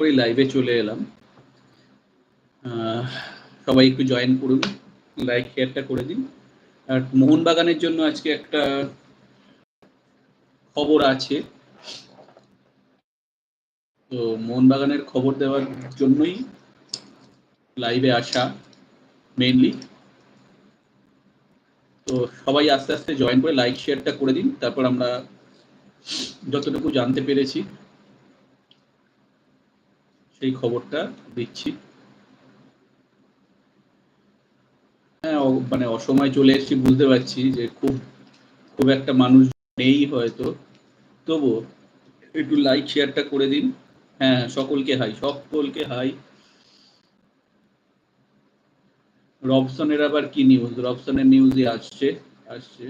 করে লাইভে চলে এলাম। সবাই একটু জয়েন করুন লাইক শেয়ারটা করে দিন। আর মোহনবাগানের জন্য আজকে একটা খবর আছে। তো মোহনবাগানের খবর দেওয়ার জন্যই লাইভে আসা মেইনলি তো সবাই আস্তে আস্তে জয়েন করে লাইক শেয়ারটা করে দিন। তারপর আমরা যতটুকু জানতে পেরেছি সেই খবরটা দিচ্ছি। হ্যাঁ মানে অসময় চলে এসেছি, বুঝতে পারছি যে খুব খুব একটা মানুষ নেই হয়তো। তবু একটু লাইক শেয়ারটা করে দিন। হ্যাঁ সকলকে হাই সকলকে হাই রবসনের আবার কি নিউজ রবসনের নিউজই আসছে আসছে।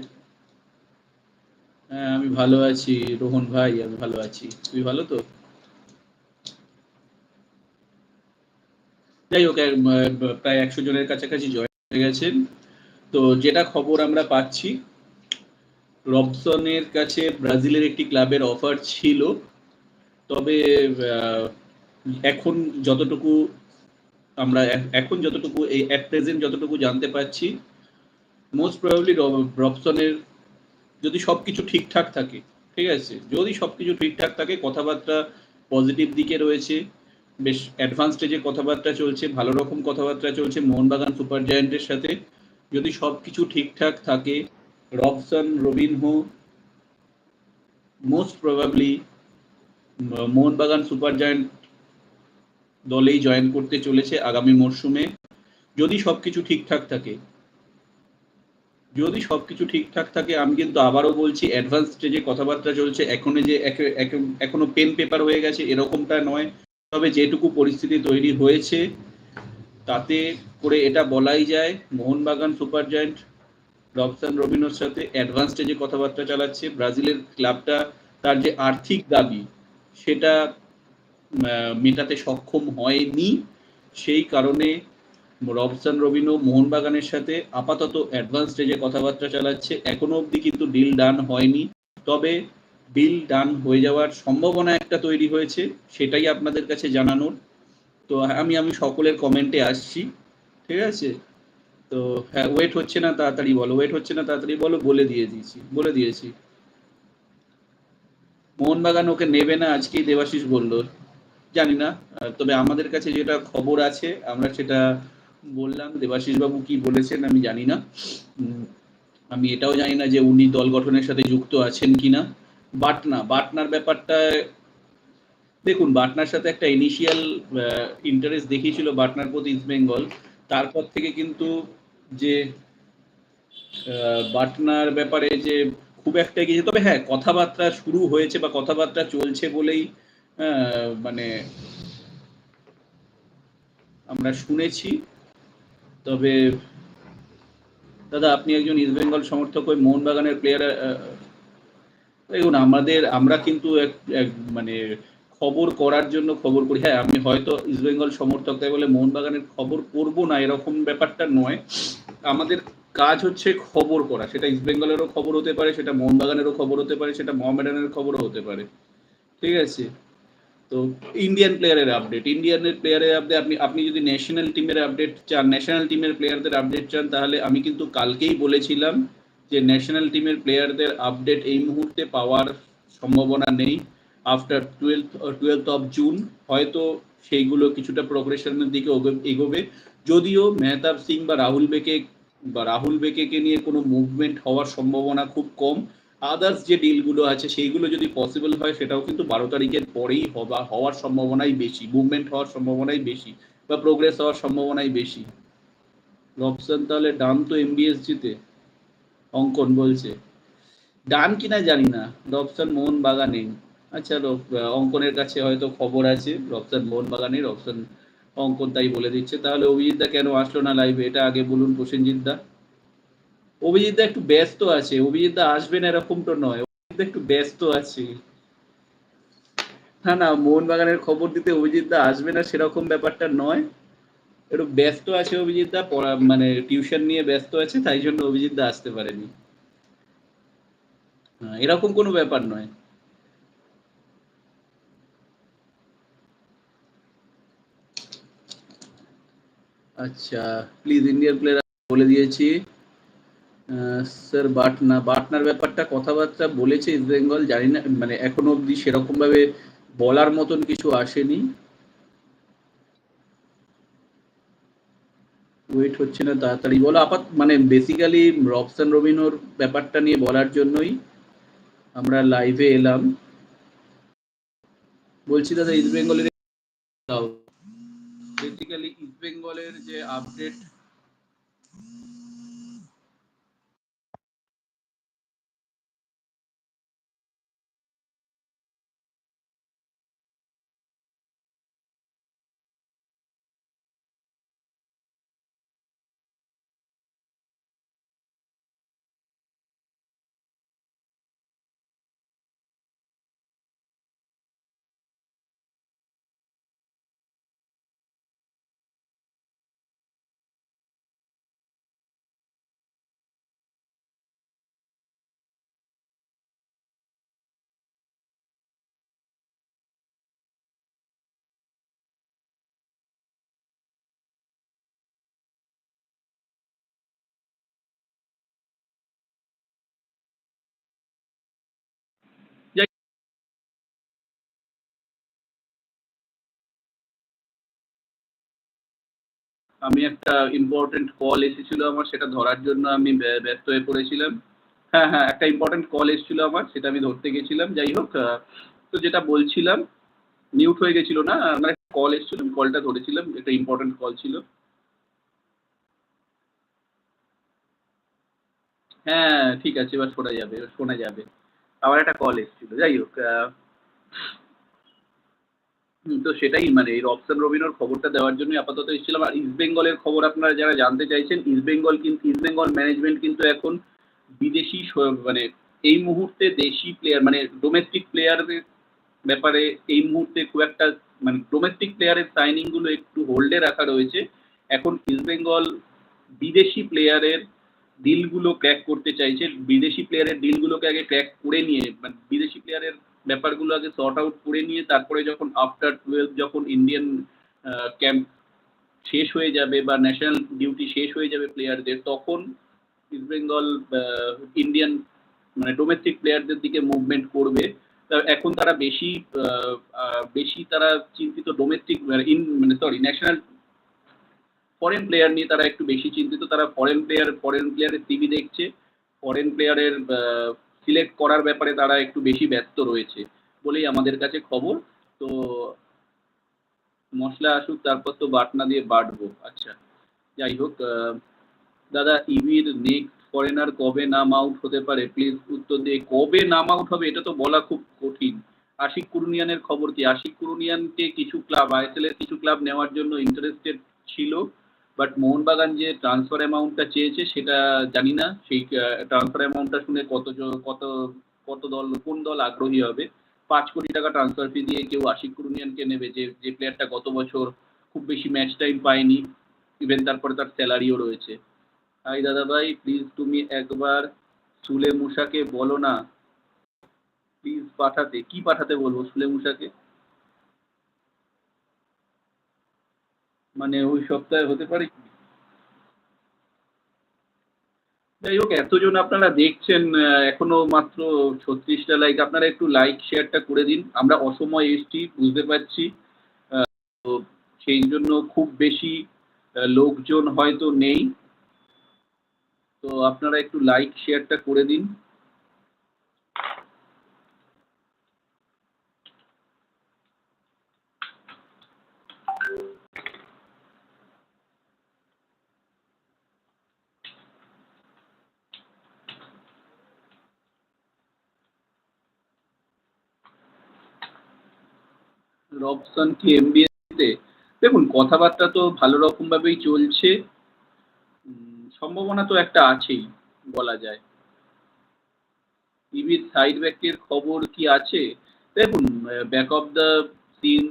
হ্যাঁ আমি ভালো আছি। রোহন ভাই, আমি ভালো আছি। তুই ভালো তো? যাই হোক প্রায় একশো জনের কাছাকাছি জয়েন হয়ে গেছেন। তো যেটা খবর আমরা পাচ্ছি, রবসনের কাছে ব্রাজিলের একটি ক্লাবের অফার ছিল। তবে এখন যতটুকু আমরা এখন যতটুকু এই অ্যাট প্রেজেন্ট যতটুকু জানতে পারছি মোস্ট প্রবাবলি রবসনের যদি সব কিছু ঠিকঠাক থাকে, ঠিক আছে? যদি সব কিছু ঠিকঠাক থাকে, কথাবার্তা পজিটিভ দিকে রয়েছে বেশ অ্যাডভান্স স্টেজে কথাবার্তা চলছে, ভালো রকম কথাবার্তা চলছে। মোহনবাগান সুপার জায়েন্টের সাথে যদি সব কিছু ঠিকঠাক থাকে, Robson, Robinho most probably Mohun Bagan super giant দলেই জয়েন করতে চলেছে আগামী মরশুমে যদি সব কিছু ঠিকঠাক থাকে, যদি সব কিছু ঠিকঠাক থাকে, আমি কিন্তু আবারও বলছি অ্যাডভান্স স্টেজে কথাবার্তা চলছে। এখনও যে এখনও পেন পেপার হয়ে গেছে, এরকমটা নয়। তবে যেটুকু পরিস্থিতি তৈরি হয়েছে, তাতে করে এটা বলাই যায়, মোহনবাগান সুপার জয়েন্ট রবসান রবিনোর সাথে অ্যাডভান্স স্টেজে কথাবার্তা চালাচ্ছে, ব্রাজিলের ক্লাবটা তার যে আর্থিক দাবি, সেটা মেটাতে সক্ষম হয়নি। সেই কারণে রবসান রবিনো মোহনবাগানের সাথে আপাতত অ্যাডভান্স স্টেজে কথাবার্তা চালাচ্ছে, এখনও অবধি কিন্তু ডিল ডান হয়নি। তবে ডিল ডান হয়ে যাওয়ার সম্ভাবনা একটা তৈরি হয়েছে, সেটাই আপনাদের কাছে জানানোর। তো আমি আমি সকলের কমেন্টে আসছি, ঠিক আছে? তো হ্যাঁ ওয়েট হচ্ছে না তাড়াতাড়ি বলো ওয়েট হচ্ছে না তাড়াতাড়ি বলো, বলে দিয়ে দিয়েছি, বলে দিয়েছি। মোহনবাগান ওকে নেবে না, আজকেই দেবাশিস বলল। জানি না, তবে আমাদের কাছে যেটা খবর আছে, আমরা সেটা বললাম দেবাশিস বাবু কি বলেছেন আমি জানি না। আমি এটাও জানি না যে উনি দল গঠনের সাথে যুক্ত আছেন কিনা। বাটনা, বাটনার ব্যাপারটা, দেখুন, বাটনার সাথে একটা ইনিশিয়াল ইন্টারেস্ট দেখিয়েছিল বাটনার প্রতি ইস্ট বেঙ্গল তারপর থেকে কিন্তু যে বাটনার ব্যাপারে যে খুব একটা এগিয়েছে, তবে হ্যাঁ কথাবার্তা শুরু হয়েছে বা কথাবার্তা চলছে বলেই মানে আমরা শুনেছি। তবে, দাদা, আপনি একজন ইস্ট বেঙ্গল সমর্থক ওই মোহনবাগানের প্লেয়ার দেখুন, আমাদের, আমরা কিন্তু এক মানে খবর করার জন্য খবর করি। হ্যাঁ আমি হয়তো ইস্ট বেঙ্গল সমর্থক, তাই বলে মোহনবাগানের খবর করব না, এরকম ব্যাপারটা নয়। আমাদের কাজ হচ্ছে খবর করা। সেটা ইস্ট বেঙ্গলেরও খবর হতে পারে, সেটা মোহনবাগানেরও খবর হতে পারে, সেটা মোহামেডানের খবরও হতে পারে। ঠিক আছে? তো ইন্ডিয়ান প্লেয়ারের আপডেট ইন্ডিয়ানের প্লেয়ারের আপডেট আপনি আপনি যদি ন্যাশনাল টিমের আপডেট চান ন্যাশনাল টিমের প্লেয়ারদের আপডেট চান, তাহলে আমি কিন্তু কালকেই বলেছিলাম যে ন্যাশনাল টিমের প্লেয়ারদের আপডেট এই মুহূর্তে পাওয়ার সম্ভাবনা নেই। After twelfth twelfth of June হয়তো সেইগুলো কিছুটা প্রোগ্রেশনের দিকে এগোবে যদিও মেহতাব সিং বা রাহুল বেকে, বা রাহুল বেকেকে নিয়ে কোনো মুভমেন্ট হওয়ার সম্ভাবনা খুব কম। আদার্স যে ডিলগুলো আছে, সেইগুলো যদি পসিবল হয়, সেটাও কিন্তু বারো তারিখের পরেই হবা, হওয়ার সম্ভাবনাই বেশি মুভমেন্ট হওয়ার সম্ভাবনাই বেশি, বা প্রোগ্রেস হওয়ার সম্ভাবনাই বেশি। রবসান তাহলে ডান তো এমবিএসজিতে অঙ্কন বলছে। ডান কিনা জানি না। রবসান মোহন বাগানে আচ্ছা অঙ্কনের কাছে হয়তো খবর আছে। রবসান মোহন বাগানে রবসান অঙ্কন তাই বলে দিচ্ছে। তাহলে অভিজিৎ দা কেন আসলো না লাইভে এটা আগে বলুন প্রসেনজিৎ দা। অভিজিৎ দা একটু ব্যস্ত আছে। অভিজিৎ দা আসবেন এরকম তো নয়। অভিজিৎ একটু ব্যস্ত আছে। না না মোহনবাগানের খবর দিতে অভিজিৎ দা আসবে না সেরকম ব্যাপারটা নয়। একটু ব্যস্ত আছে অভিজিৎ দা পড়া মানে টিউশন নিয়ে ব্যস্ত আছে, তাই জন্য অভিজিৎ দা আসতে পারেনি। হ্যাঁ, এরকম কোনো ব্যাপার নয়। আচ্ছা প্লিজ ইন্ডিয়ান প্লেয়ার বলে দিয়েছি। স্যার বাটনা, বাটনার ব্যাপারটা কথাবার্তা বলেছে ইস্ট বেঙ্গল জানি না মানে এখনও অব্দি সেরকম ভাবে বলার মতন কিছু আসেনি। ওয়েট হচ্ছে না তাড়াতাড়ি। বলো আপাত মানে বেসিক্যালি রবসান রবিনোর ব্যাপারটা নিয়ে বলার জন্যই আমরা লাইভে এলাম। বলছি দাদা ইস্ট বেঙ্গলের বেসিক্যালি ইস্ট বেঙ্গলের যে আপডেট আমি একটা ইম্পর্টেন্ট কল এসেছিল আমার, সেটা ধরার জন্য আমি ব্যস্ত হয়ে পড়েছিলাম। হ্যাঁ হ্যাঁ একটা ইম্পর্টেন্ট কল এসেছিল আমার, সেটা আমি ধরতে গেছিলাম। যাই হোক তো যেটা বলছিলাম মিউট হয়ে গেছিল না, আমার একটা কল এসেছিল, আমি কলটা ধরেছিলাম, একটা ইম্পর্টেন্ট কল ছিল। হ্যাঁ ঠিক আছে, এবার শোনা যাবে শোনা যাবে। আমার একটা কল এসেছিল, যাই হোক তো সেটাই মানে এই রবসান রবিনোর খবরটা দেওয়ার জন্য আপাতত এসেছিলাম। আর ইস্ট বেঙ্গলের খবর আপনারা যারা জানতে চাইছেন ইস্ট বেঙ্গল কিন্তু ইস্ট বেঙ্গল ম্যানেজমেন্ট কিন্তু এখন বিদেশি মানে এই মুহূর্তে দেশি প্লেয়ার মানে ডোমেস্টিক প্লেয়ারের ব্যাপারে এই মুহূর্তে খুব একটা মানে ডোমেস্টিক প্লেয়ারের সাইনিংগুলো একটু হোল্ডে রাখা রয়েছে। এখন ইস্ট বেঙ্গল বিদেশি প্লেয়ারের ডিলগুলো ক্র্যাক করতে চাইছে। বিদেশি প্লেয়ারের ডিলগুলোকে আগে ক্র্যাক করে নিয়ে মানে বিদেশি প্লেয়ারের ব্যাপারগুলো আগে সর্ট আউট করে নিয়ে তারপরে যখন আফটার টুয়েলভ যখন ইন্ডিয়ান ক্যাম্প শেষ হয়ে যাবে বা ন্যাশনাল ডিউটি শেষ হয়ে যাবে প্লেয়ারদের তখন ইস্ট বেঙ্গল ইন্ডিয়ান মানে ডোমেস্টিক প্লেয়ারদের দিকে মুভমেন্ট করবে। এখন তারা বেশি বেশি তারা চিন্তিত ডোমেস্টিক মানে সরি ন্যাশনাল ফরেন প্লেয়ার নিয়ে তারা একটু বেশি চিন্তিত। তারা ফরেন প্লেয়ার ফরেন প্লেয়ারের টিভি দেখছে। ফরেন প্লেয়ারের সিলেক্ট করার ব্যাপারে তারা একটু বেশি ব্যস্ত রয়েছে বলেই আমাদের কাছে খবর। তো মশলা আসুক, তারপর তো বাটনা দিয়ে বাটবো। আচ্ছা যাই হোক দাদা, ইভির নেক্সট ফরেনার কবে নাম আউট হতে পারে? প্লিজ উত্তর দিয়ে, কবে নাম আউট হবে এটা তো বলা খুব কঠিন। আশিক কুরুনিয়ানের খবর কি? আশিক কুরুনিয়ানকে কিছু ক্লাব, আইএসএল এর কিছু ক্লাব নেওয়ার জন্য ইন্টারেস্টেড ছিল? বাট মোহনবাগান যে ট্রান্সফার অ্যামাউন্টটা চেয়েছে, সেটা জানি না। সেই ট্রান্সফার অ্যামাউন্টটা শুনে কত কত কত দল, কোন দল আগ্রহী হবে? পাঁচ কোটি টাকা ট্রান্সফার ফি দিয়ে কেউ আশিক কুরুনিয়ানকে নেবে, যে যে প্লেয়ারটা গত বছর খুব বেশি ম্যাচ টাইম পায়নি ইভেন তারপরে তার স্যালারিও রয়েছে। হাই দাদা ভাই প্লিজ তুমি একবার সুলে মুসাকে বলো না। প্লিজ পাঠাতে, কি পাঠাতে বলব সুলে মুসাকে মানে ওই সপ্তাহে হতে পারে কি? যাই হোক, এতজন আপনারা দেখছেন এখনও মাত্র ছত্রিশটা লাইক আপনারা একটু লাইক শেয়ারটা করে দিন। আমরা অসময় এসছি, বুঝতে পারছি। তো সেই জন্য খুব বেশি লোকজন হয়তো নেই। তো আপনারা একটু লাইক শেয়ারটা করে দিন। রবসন কি দেখুন, কথাবার্তা তো ভালো রকম ভাবেই চলছে সম্ভাবনা তো একটা আছেই, বলা যায়। টিভির সাইড ব্যাকের খবর কি আছে? দেখুন ব্যাক অফ দ্য সিন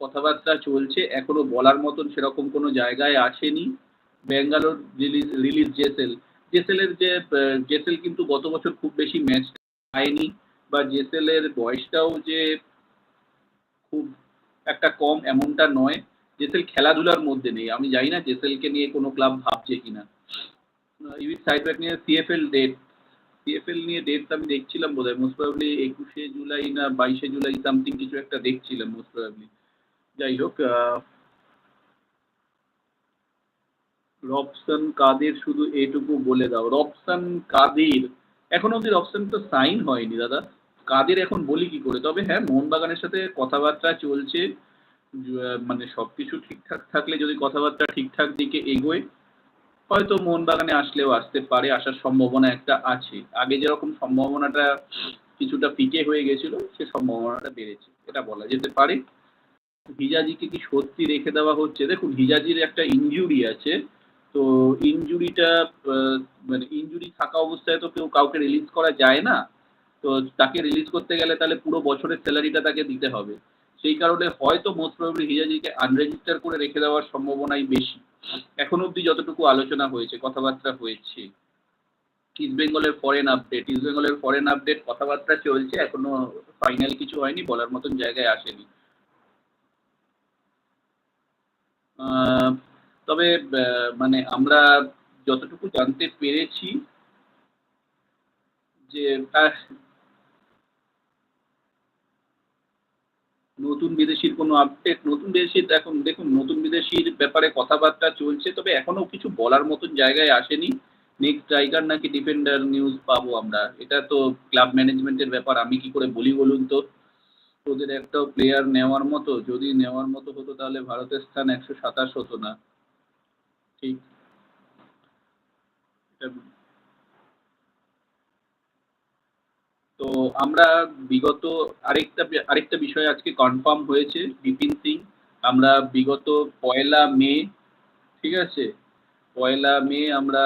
কথাবার্তা চলছে, এখনও বলার মতন সেরকম কোনো জায়গায় আসেনি। ব্যাঙ্গালোর রিলিজ রিলিজ জেসেল জেসেলের যে জেসেল কিন্তু গত বছর খুব বেশি ম্যাচ পায়নি বা জেসেলের বয়সটাও যে খুব একটা কম এমনটা নয়। জেসেল খেলাধুলার মধ্যে নেই। আমি জানি না জেসেলকে নিয়ে কোনো ক্লাব ভাবছে কিনা। ইউথ নিয়ে সিএফএল ডেট সিএফএল নিয়ে ডেট আমি দেখছিলাম বোধ হয় মোস্ট একুশে জুলাই না বাইশে জুলাই সামথিং কিছু একটা দেখছিলাম মোস্ট যাই হোক রবসন কাদের শুধু এটুকু বলে দাও। রবসন কাদের? এখন অব্দি রবসন তো সাইন হয়নি, দাদা। কাদের এখন বলি কি করে? তবে হ্যাঁ মোহনবাগানের সাথে কথাবার্তা চলছে মানে সবকিছু ঠিকঠাক থাকলে যদি কথাবার্তা ঠিকঠাক দিকে এগোয়, হয়তো মোহনবাগানে আসলেও আসতে পারে, আসার সম্ভাবনা একটা আছে। আগে যেরকম সম্ভাবনাটা কিছুটা পিকে হয়ে গেছিল, সে সম্ভাবনাটা বেড়েছে। এটা বলা যেতে পারে। হিজাজিকে কি সত্যি রেখে দেওয়া হচ্ছে? দেখুন, হিজাজির একটা ইনজুরি আছে। তো ইনজুরিটা মানে ইনজুরি থাকা অবস্থায় তো কেউ কাউকে রিলিজ করা যায় না। তো তাকে রিলিজ করতে গেলে তাহলে পুরো বছরের স্যালারিটা তাকে দিতে হবে। সেই কারণে হয়তো মোস্ট প্রবলি হিজাজিকে আনরেজিস্টার করে রেখে দেওয়ার সম্ভাবনাই বেশি। এখন অবধি যতটুকু আলোচনা হয়েছে, কথাবার্তা হয়েছে ইস্ট বেঙ্গলের ফরেন আপডেট ইস্ট বেঙ্গলের ফরেন আপডেট কথাবার্তা চলছে, এখনও ফাইনাল কিছু হয়নি, বলার মতন জায়গায় আসেনি। তবে মানে আমরা যতটুকু জানতে পেরেছি যে নতুন বিদেশির কোনো আপডেট নতুন বিদেশির এখন দেখুন, নতুন বিদেশির ব্যাপারে কথাবার্তা চলছে, তবে এখনও কিছু বলার মতন জায়গায় আসেনি। নেক্সট স্ট্রাইকার নাকি ডিফেন্ডার নিউজ পাবো আমরা। এটা তো ক্লাব ম্যানেজমেন্টের ব্যাপার, আমি কি করে বলি বলুন তো? ওদের একটা প্লেয়ার নেওয়ার মতো, যদি নেওয়ার মতো হতো তাহলে ভারতের স্থান একশো সাতাশ হতো না। ঠিক? তো আমরা বিগত আরেকটা আরেকটা বিষয় আজকে কনফার্ম হয়েছে, বিপিন সিং। আমরা বিগত পয়লা মে, ঠিক আছে? পয়লা মে আমরা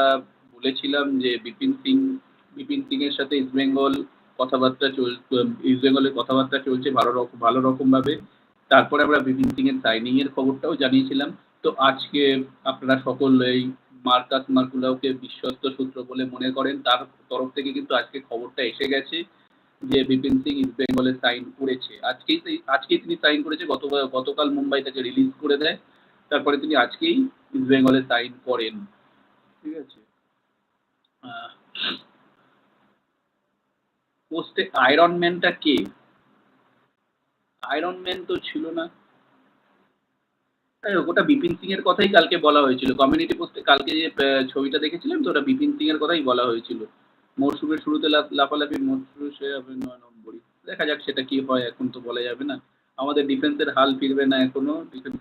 বলেছিলাম যে বিপিন সিং বিপিন সিং এর সাথে ইস্ট বেঙ্গল কথাবার্তা চল, ইস্ট বেঙ্গলের কথাবার্তা চলছে ভালো রকম ভালো রকমভাবে। তারপরে আমরা বিপিন সিং এর সাইনিং এর খবরটাও জানিয়েছিলাম। তো আজকে আপনারা সকল এই মার্কাস মার্কুলাওকে বিশ্বস্ত সূত্র বলে মনে করেন। তার তরফ থেকে কিন্তু আজকে খবরটা এসে গেছে। যে বিপিন সিং ইস্ট বেঙ্গলে সাইন করেছে। আজকেই আজকেই তিনি সাইন করেছে, গত, গতকাল মুম্বাই তাকে রিলিজ করে দেয়, তারপরে তিনি আজকেই ইস্ট বেঙ্গলে সাইন করেন। ঠিক আছে? পোস্টে আয়রন ম্যানটা কে? আয়রন ম্যান তো ছিল না। ওটা বিপিন সিং এর কথাই কালকে বলা হয়েছিল। কমিউনিটি পোস্টে কালকে যে ছবিটা দেখেছিলাম তো, ওটা বিপিন সিং এর কথাই বলা হয়েছিল। মরশুমের শুরুতে লাফালাফি সে হবে নয় নম্বরই। দেখা যাক সেটা কি হয়, এখন তো বলা যাবে না। আমাদের ডিফেন্সের হাল ফিরবে না এখনও। ডিফেন্স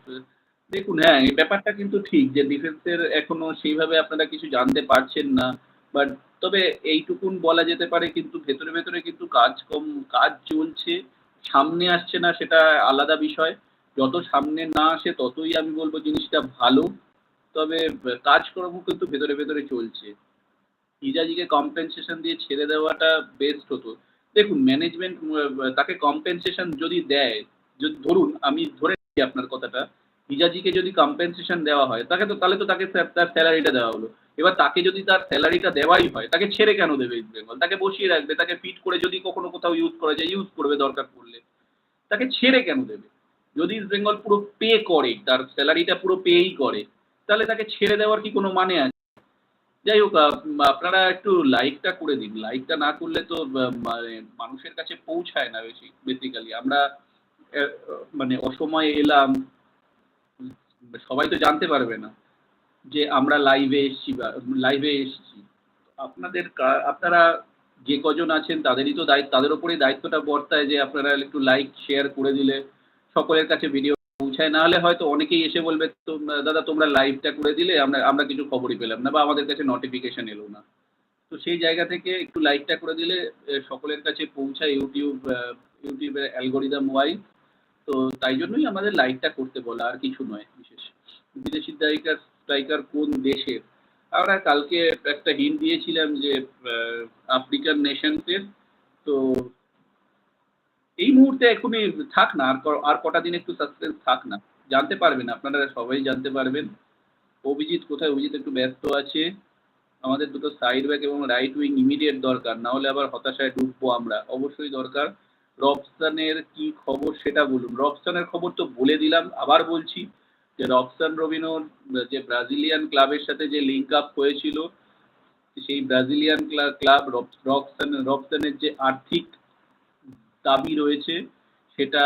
দেখুন হ্যাঁ এই ব্যাপারটা কিন্তু ঠিক যে ডিফেন্সের এখনও সেইভাবে আপনারা কিছু জানতে পারছেন না। বাট তবে এইটুকুন বলা যেতে পারে কিন্তু ভেতরে ভেতরে কিন্তু কাজ কম, কাজ চলছে। সামনে আসছে না সেটা আলাদা বিষয়। যত সামনে না আসে ততই আমি বলব জিনিসটা ভালো। তবে কাজকর্ম কিন্তু ভেতরে ভেতরে চলছে। ইজাজিকে কম্পেনসেশন দিয়ে ছেড়ে দেওয়াটা বেস্ট হতো। দেখুন ম্যানেজমেন্ট তাকে কম্পেনসেশন যদি দেয়, যদি, ধরুন, আমি ধরে নিচ্ছি আপনার কথাটা, ইজাজিকে যদি কম্পেনসেশন দেওয়া হয়, তাকে তো, তাহলে তো তাকে তার স্যালারিটা দেওয়া হলো। এবার তাকে যদি তার স্যালারিটা দেওয়াই হয়, তাকে ছেড়ে কেন দেবে ইস্ট বেঙ্গল তাকে বসিয়ে রাখবে, তাকে ফিট করে যদি কখনো কোথাও ইউজ করা যায় ইউজ করবে দরকার পড়লে। তাকে ছেড়ে কেন দেবে? যদি ইস্ট বেঙ্গল পুরো পে করে, তার স্যালারিটা পুরো পেই করে, তাহলে তাকে ছেড়ে দেওয়ার কি কোনো মানে আছে? যাই হোক আপনারা একটু লাইকটা করে দিন। লাইকটা না করলে তো মানে মানুষের কাছে পৌঁছায় না বেশি বেসিক্যালি আমরা মানে অসময়ে এলাম, সবাই তো জানতে পারবে না যে আমরা লাইভে এসছি বা লাইভে এসছি। আপনাদের আপনারা যে কজন আছেন, তাদেরই তো দায়িত্ব, তাদের উপরেই দায়িত্বটা বর্তায় যে আপনারা একটু লাইক শেয়ার করে দিলে সকলের কাছে ভিডিও পৌঁছায় না হলে হয়তো অনেকেই এসে বলবে দাদা, তোমরা লাইভটা করে দিলে, আমরা আমরা কিছু খবরই পেলাম না বা আমাদের কাছে নোটিফিকেশন এলো না। তো সেই জায়গা থেকে একটু লাইকটা করে দিলে সকলের কাছে পৌঁছায় ইউটিউব ইউটিউবের অ্যালগোরিদম ওয়াইজ তো তাই জন্যই আমাদের লাইকটা করতে বলা, আর কিছু নয় বিশেষ। বিদেশি স্ট্রাইকার স্ট্রাইকার কোন দেশের আমরা কালকে একটা হিন্ট দিয়েছিলাম যে আফ্রিকান নেশনসের তো এই মুহূর্তে এখনই থাক না, আর আর কটা দিন একটু সাসপেন্স থাক না। জানতে পারবেন, আপনারা সবাই জানতে পারবেন। অভিজিৎ কোথায়? অভিজিৎ একটু ব্যস্ত আছে। আমাদের দুটো সাইড ব্যাক এবং রাইট উইং ইমিডিয়েট দরকার, না হলে আবার হতাশায় ডুববো আমরা। অবশ্যই দরকার। রবসানের কি খবর সেটা বলুন। রবসানের খবর তো বলে দিলাম, আবার বলছি যে রবসান রবিনোর যে ব্রাজিলিয়ান ক্লাবের সাথে যে লিঙ্ক আপ হয়েছিল, সেই ব্রাজিলিয়ান ক্লাব রক্সান রবসানের যে আর্থিক দাবি রয়েছে, সেটা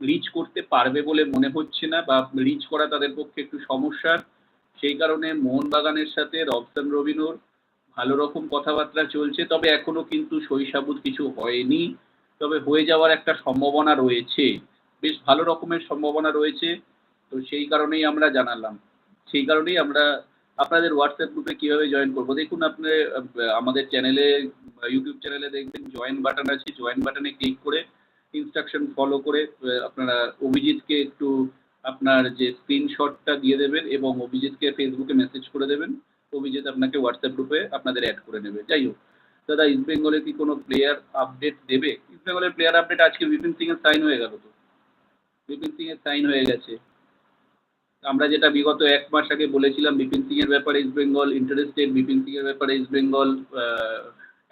রিচ করতে পারবে বলে মনে হচ্ছে না বা রিচ করা তাদের পক্ষে একটু সমস্যার। সেই কারণে মোহনবাগানের সাথে রবসান রবিনোর ভালো রকম কথাবার্তা চলছে, তবে এখনও কিন্তু শৈশাবুত কিছু হয়নি। তবে হয়ে যাওয়ার একটা সম্ভাবনা রয়েছে। বেশ ভালো রকমের সম্ভাবনা রয়েছে, তো সেই কারণেই আমরা জানালাম। সেই কারণেই আমরা আপনাদের হোয়াটসঅ্যাপ গ্রুপে কীভাবে জয়েন করব? দেখুন, আপনি আমাদের চ্যানেলে ইউটিউব চ্যানেলে দেখবেন জয়েন বাটন আছে জয়েন বাটনে ক্লিক করে ইনস্ট্রাকশন ফলো করে আপনারা অভিজিৎকে একটু আপনার যে স্ক্রিনশটটা দিয়ে দেবেন এবং অভিজিৎকে ফেসবুকে মেসেজ করে দেবেন। অভিজিৎ আপনাকে হোয়াটসঅ্যাপ গ্রুপে আপনাদের অ্যাড করে নেবে। যাই হোক, দাদা ইস্ট বেঙ্গলে কি কোনো প্লেয়ার আপডেট দেবে? ইস্ট বেঙ্গলের প্লেয়ার আপডেট আজকে বিপিন সিং এর সাইন হয়ে গেল তো। বিপিন সিং এর সাইন হয়ে গেছে। আমরা যেটা বিগত এক মাস আগে বলেছিলাম, বিপিন সিং এর ব্যাপারে East Bengal interested Bipin Singh এর ব্যাপারে ইস্ট বেঙ্গল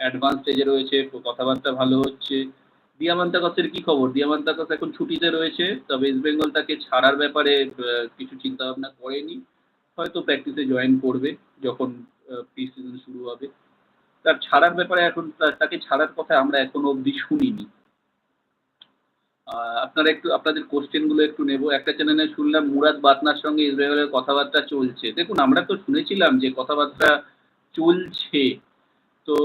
অ্যাডভান্স স্টেজে রয়েছে, কথাবার্তা ভালো হচ্ছে। দিয়ামান্তাকসের কি খবর? দিয়ামান্তাকস এখন ছুটিতে রয়েছে, তবে ইস্ট বেঙ্গল তাকে ছাড়ার ব্যাপারে কিছু চিন্তা ভাবনা করেনি। হয়তো প্র্যাকটিসে জয়েন করবে যখন প্রি সিজন শুরু হবে। তার ছাড়ার ব্যাপারে এখন তাকে ছাড়ার কথা আমরা এখনও অবধি শুনিনি। আপনারা একটু, আপনাদের কোশ্চেনগুলো একটু নেব। একটা চ্যানেলে শুনলাম মুরাদ বাতনার সঙ্গে ইসরায়েলের কথাবার্তা চলছে। দেখুন, আমরা তো শুনেছিলাম যে কথাবার্তা চলছে। তো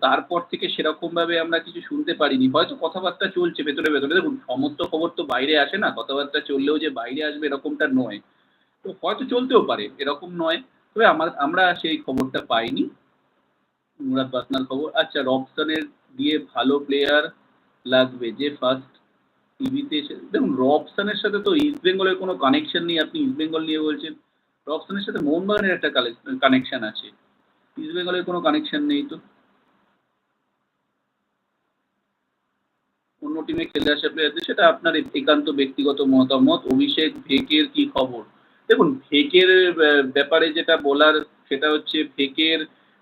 তারপর থেকে সেরকমভাবে আমরা কিছু শুনতে পারিনি। হয়তো কথাবার্তা চলছে ভেতরে ভেতরে। দেখুন, সমস্ত খবর তো বাইরে আসে না। কথাবার্তা চললেও যে বাইরে আসবে এরকমটা নয়। তো হয়তো চলতেও পারে, এরকম নয়। তবে আমার, আমরা সেই খবরটা পাইনি। মুরাদ বাতনার খবর। আচ্ছা রবসনের দিয়ে ভালো প্লেয়ার লাগবে যে ফার্স্ট টিভিতে এসে, দেখুন রবসানের সাথে তো ইস্ট বেঙ্গলের কোনো কানেকশন নেই, আপনি ইস্ট বেঙ্গল নিয়ে বলছেন। রবসানের সাথে মোহনবাগানের একটা কানেকশন আছে। ইস্ট বেঙ্গলের কোনো কানেকশন নেই তো? অন্য টিমে খেলে আসা প্লেয়ারদের সেটা আপনার একান্ত ব্যক্তিগত মতামত। অভিষেক ভেকের কি খবর? দেখুন, ভেকের ব্যাপারে যেটা বলার, সেটা হচ্ছে ভেকের,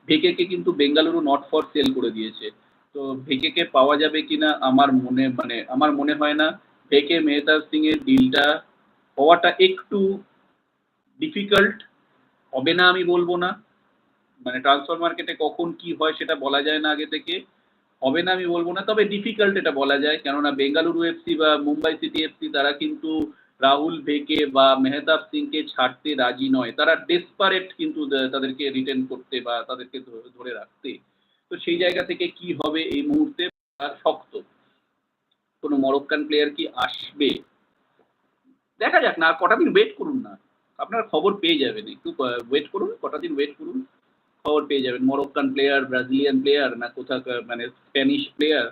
ভেকেকে কিন্তু বেঙ্গালুরু নট ফর সেল করে দিয়েছে। তো ভেকেকে পাওয়া যাবে কিনা আমার মনে মানে আমার মনে হয় না। ভেকে মেহতাব সিং এর ডিলটা হওয়াটা একটু ডিফিকাল্ট হবে না আমি বলব না। মানে ট্রান্সফার মার্কেটে কখন কি হয় সেটা বলা যায় না আগে থেকে। হবে না আমি বলব না, তবে ডিফিকাল্ট এটা বলা যায়। কেননা বেঙ্গালুরু এফসি বা মুম্বাই সিটি এফসি তারা কিন্তু রাহুল ভেকে বা মেহতাব সিংকে ছাড়তে রাজি নয়। তারা ডেসপারেট কিন্তু তাদেরকে রিটেন করতে বা তাদেরকে ধরে রাখতে। তো সেই জায়গা থেকে কি হবে এই মুহূর্তে শক্ত? কোনো মরক্কান প্লেয়ার কি আসবে? দেখা যাক না কটা দিন ওয়েট করুন না। আপনার খবর পেয়ে যাবেন। একটু ওয়েট করুন, কটা দিন ওয়েট করুন, খবর পেয়ে যাবেন। মরক্কান প্লেয়ার ব্রাজিলিয়ান প্লেয়ার না কোথাও মানে স্প্যানিশ প্লেয়ার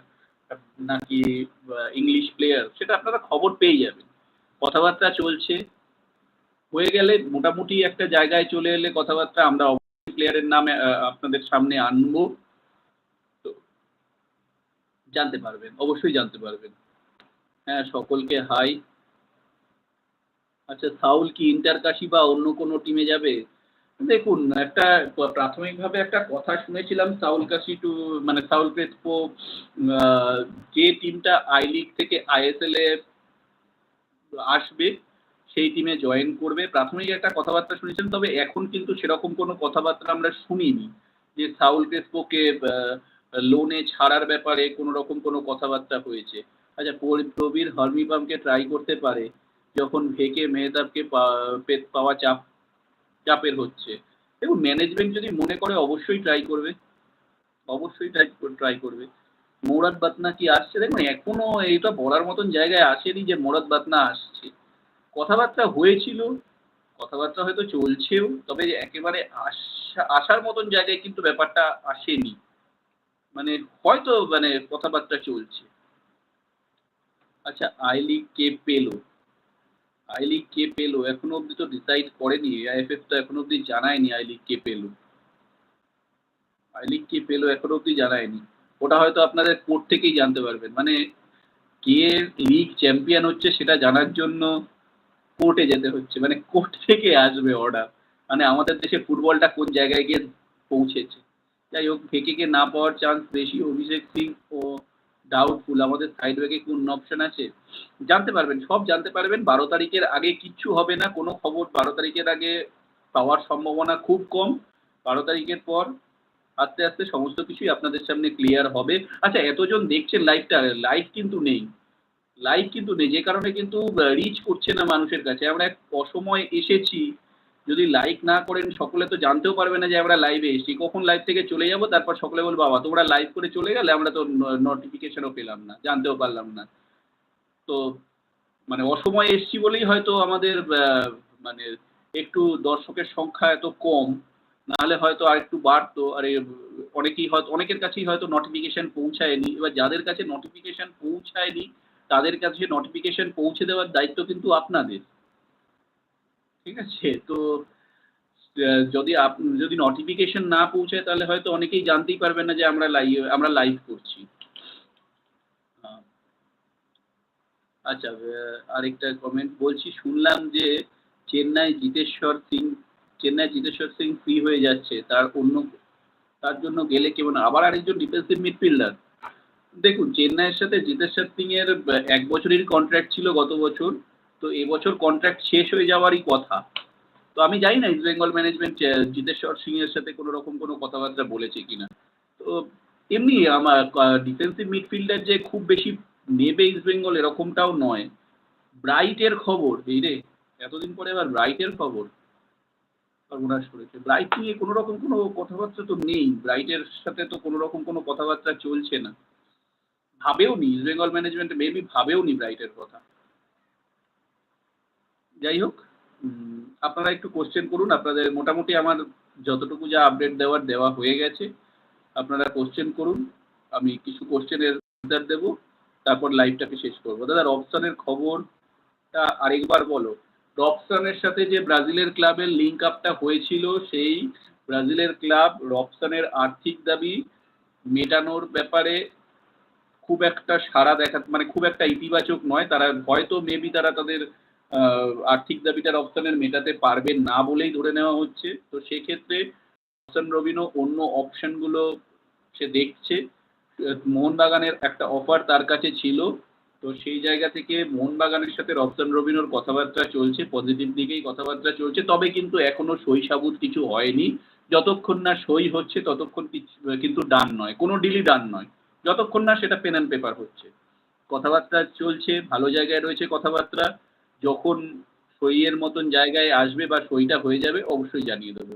নাকি ইংলিশ প্লেয়ার সেটা আপনারা খবর পেয়ে যাবেন। কথাবার্তা চলছে। হয়ে গেলে মোটামুটি একটা জায়গায় চলে এলে কথাবার্তা আমরা প্লেয়ারের নামে আপনাদের সামনে আনব। জানতে পারবেন, অবশ্যই জানতে পারবেন। হ্যাঁ সকলকে হাই আচ্ছা সাউল কি ইন্টার কাশি বা অন্য কোনো টিমে যাবে? দেখুন, একটা প্রাথমিকভাবে একটা কথা শুনেছিলাম সাউল কাশি টু মানে সাউল ক্রেসপো যে টিমটা আই লিগ থেকে আইএসএল এ আসবে, সেই টিমে জয়েন করবে। প্রাথমিক একটা কথাবার্তা শুনেছেন তবে এখন কিন্তু সেরকম কোনো কথাবার্তা আমরা শুনিনি যে সাউল ক্রেসপোকে লোনে ছাড়ার ব্যাপারে কোনো রকম কোনো কথাবার্তা হয়েছে। আচ্ছা প্রবীর হর্মিপামকে ট্রাই করতে পারে যখন ভেকে মেহতাবকে পাওয়া চাপ, চাপের হচ্ছে। দেখুন ম্যানেজমেন্ট যদি মনে করে অবশ্যই ট্রাই করবে। অবশ্যই ট্রাই ট্রাই করবে। মোরাদ বাতনা কি আসছে? দেখুন, এখনও এইটা বলার মতন জায়গায় আসেনি যে মোরাদ বাতনা আসছে। কথাবার্তা হয়েছিল, কথাবার্তা হয়তো চলছেও, তবে একেবারে আসা আসার মতন জায়গায় কিন্তু ব্যাপারটা আসেনি। মানে হয়তো মানে কথাবার্তা চলছে। আচ্ছা আই লিগ কে পেল? আই লিগ কে পেল? এখনও অব্দি তো ডিসাইড করেনি। আইএফএফ তো এখনও অব্দি জানায়নি আই লিগ কে পেল। আই লিগ কে পেল এখনও অব্দি জানায়নি। ওটা হয়তো আপনাদের কোর্ট থেকেই জানতে পারবেন। মানে কে লিগ চ্যাম্পিয়ন হচ্ছে সেটা জানার জন্য কোর্টে যেতে হচ্ছে। মানে কোর্ট থেকে আসবে অর্ডার মানে আমাদের দেশে ফুটবলটা কোন জায়গায় গিয়ে পৌঁছেছে? যাই হোক ভেকেকে না পাওয়ার চান্স বেশি, অভিষেক সিং ও ডাউটফুল আমাদের সাইড ব্যাগে কোন অপশন আছে? জানতে পারবেন, সব জানতে পারবেন। বারো তারিখের আগে কিচ্ছু হবে না, কোনো খবর। বারো তারিখের আগে পাওয়ার সম্ভাবনা খুব কম। বারো তারিখের পর আস্তে আস্তে সমস্ত কিছুই আপনাদের সামনে ক্লিয়ার হবে। আচ্ছা এতজন দেখছেন লাইভটা লাইভ কিন্তু নেই। লাইভ কিন্তু নেই, যে কারণে কিন্তু রিচ করছে না মানুষের কাছে। আমরা এক অসময় এসেছি। যদি লাইক না করেন, সকলে তো জানতেও পারবে না যে আমরা লাইভে এসেছি। কখন লাইভ থেকে চলে যাব, তারপর সকলে বলব, বাবা, তোমরা লাইভ করে চলে গেলে আমরা তো নোটিফিকেশনও পেলাম না, জানতেও পারলাম না। তো মানে অসময়ে এসছি বলেই হয়তো আমাদের মানে একটু দর্শকের সংখ্যা এত কম, নাহলে হয়তো আর একটু বাড়তো। আর, অনেকেই হয়তো, অনেকের কাছেই হয়তো নোটিফিকেশন পৌঁছায়নি। এবার যাদের কাছে নোটিফিকেশন পৌঁছায়নি, তাদের কাছে নোটিফিকেশন পৌঁছে দেওয়ার দায়িত্ব কিন্তু আপনাদের। ঠিক আছে? তো যদি যদি নোটিফিকেশন না পৌঁছায় তাহলে হয়তো অনেকেই জানতেই পারবেন না যে আমরা লাইভ আমরা লাইভ করছি। আচ্ছা আরেকটা কমেন্ট বলছি, শুনলাম যে চেন্নাই জিতেশ্বর সিং, চেন্নাই জিতেশ্বর সিং ফ্রি হয়ে যাচ্ছে। তার অন্য, তার জন্য গেলে কেমন? আবার আরেকজন ডিফেন্সিভ মিডফিল্ডার দেখুন, চেন্নাইয়ের সাথে জিতেশ্বর সিং এর এক বছরের কন্ট্রাক্ট ছিল গত বছর। তো এবছর কন্ট্রাক্ট শেষ হয়ে যাওয়ারই কথা। তো আমি জানি না East Bengal management Jiteshwar Singh এর সাথে কোনো রকম কোনো কথাবার্তা বলেছে কিনা। তো এমনি আমার ডিফেন্সিভ মিডফিল্ডার যে খুব বেশি নেবে ইস্ট বেঙ্গল এরকমটাও নয়। ব্রাইটের খবর, এই রে, এতদিন পরে আবার ব্রাইটের খবর। সর্বনাশ করেছে। ব্রাইট নিয়ে কোনো রকম কোনো কথাবার্তা তো নেই। ব্রাইটের সাথে তো কোনো রকম কোনো কথাবার্তা চলছে না। ভাবেও নি ইস্ট বেঙ্গল ম্যানেজমেন্ট মেবি ভাবেও নি ব্রাইটের কথা। যাই হোক আপনারা একটু কোশ্চেন করুন। আপনাদের মোটামুটি আমার যতটুকু যা আপডেট দেওয়ার দেওয়া হয়ে গেছে, আপনারা কোশ্চেন করুন। আমি কিছু কোশ্চেনের আনসার দেব, তারপর লাইভটাকে শেষ করব। দাদা রবসানের খবরটা আরেকবার বলো। রবসানের সাথে যে ব্রাজিলের ক্লাবের লিঙ্ক আপটা হয়েছিল, সেই ব্রাজিলের ক্লাব রবসানের আর্থিক দাবি মেটানোর ব্যাপারে খুব একটা সাড়া দেখা মানে খুব একটা ইতিবাচক নয়। তারা হয়তো মেবি তারা তাদের আর্থিক দাবিটা রপ্তানের মেটাতে পারবে না বলেই ধরে নেওয়া হচ্ছে। তো সেক্ষেত্রে রপ্তান রবিনও অন্য অপশনগুলো সে দেখছে। মোহনবাগানের একটা অফার তার কাছে ছিল। তো সেই জায়গা থেকে মোহনবাগানের সাথে রপ্তান রবিনোর কথাবার্তা চলছে, পজিটিভ দিকেই কথাবার্তা চলছে। তবে কিন্তু এখনও সই সাবুত কিছু হয়নি। যতক্ষণ না সই হচ্ছে, ততক্ষণ কিন্তু ডান নয়। কোনো ডিলই ডান নয়। যতক্ষণ না সেটা পেন অ্যান্ড পেপার হচ্ছে। কথাবার্তা চলছে, ভালো জায়গায় রয়েছে কথাবার্তা। যখন সইয়ের মতন জায়গায় আসবে বা সইটা হয়ে যাবে, অবশ্যই জানিয়ে দেবো।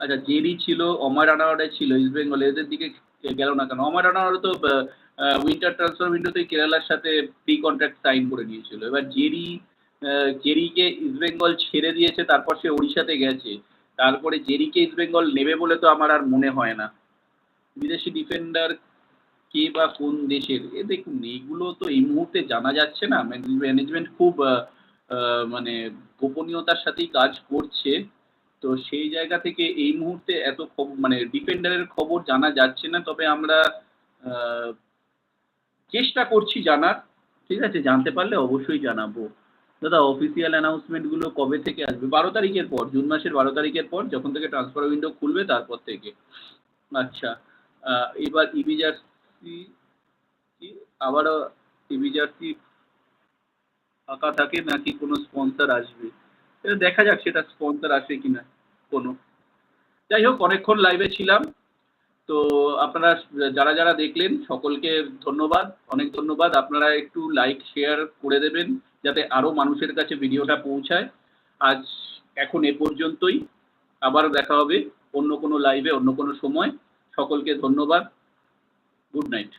আচ্ছা জেরি ছিল, অমর আনাওয়ারে ছিল ইস্ট বেঙ্গল এদের দিকে গেল না কেন? অমর আনাওয়ারে তো উইন্টার ট্রান্সফার উইন্ডোতে কেরালার সাথে প্রি কন্ট্রাক্ট সাইন করে নিয়েছিল এবার জেরি জেরিকে ইস্ট বেঙ্গল ছেড়ে দিয়েছে, তারপর সে ওড়িশাতে গেছে। তারপরে জেরিকে ইস্ট বেঙ্গল নেবে বলে তো আমার আর মনে হয় না। বিদেশি ডিফেন্ডার কে বা কোন দেশের? এ দেখুন, এইগুলো তো এই মুহূর্তে জানা যাচ্ছে না। ম্যানেজমেন্ট খুব মানে গোপনীয়তার সাথেই কাজ করছে। তো সেই জায়গা থেকে এই মুহূর্তে এত মানে ডিফেন্ডারের খবর জানা যাচ্ছে না। তবে আমরা চেষ্টা করছি জানার। ঠিক আছে, জানতে পারলে অবশ্যই জানাব। দাদা অফিসিয়াল অ্যানাউন্সমেন্টগুলো কবে থেকে আসবে? বারো তারিখের পর, জুন মাসের বারো তারিখের পর, যখন থেকে ট্রান্সফার উইন্ডো খুলবে, তারপর থেকে। আচ্ছা এবার ইবি জার্সি কি আবারও ইবি জার্সি ফাঁকা থাকে নাকি কোনো স্পন্সর আসবে? এটা দেখা যাক সেটা স্পন্সর আসে কিনা কোনো। যাই হোক, অনেকক্ষণ লাইভে ছিলাম। তো আপনারা যারা যারা দেখলেন, সকলকে ধন্যবাদ, অনেক ধন্যবাদ। আপনারা একটু লাইক শেয়ার করে দেবেন যাতে আরও মানুষের কাছে ভিডিওটা পৌঁছায়। আজ এখন এ পর্যন্তই। আবার দেখা হবে অন্য কোনো লাইভে অন্য কোনো সময়। সকলকে ধন্যবাদ। Good night.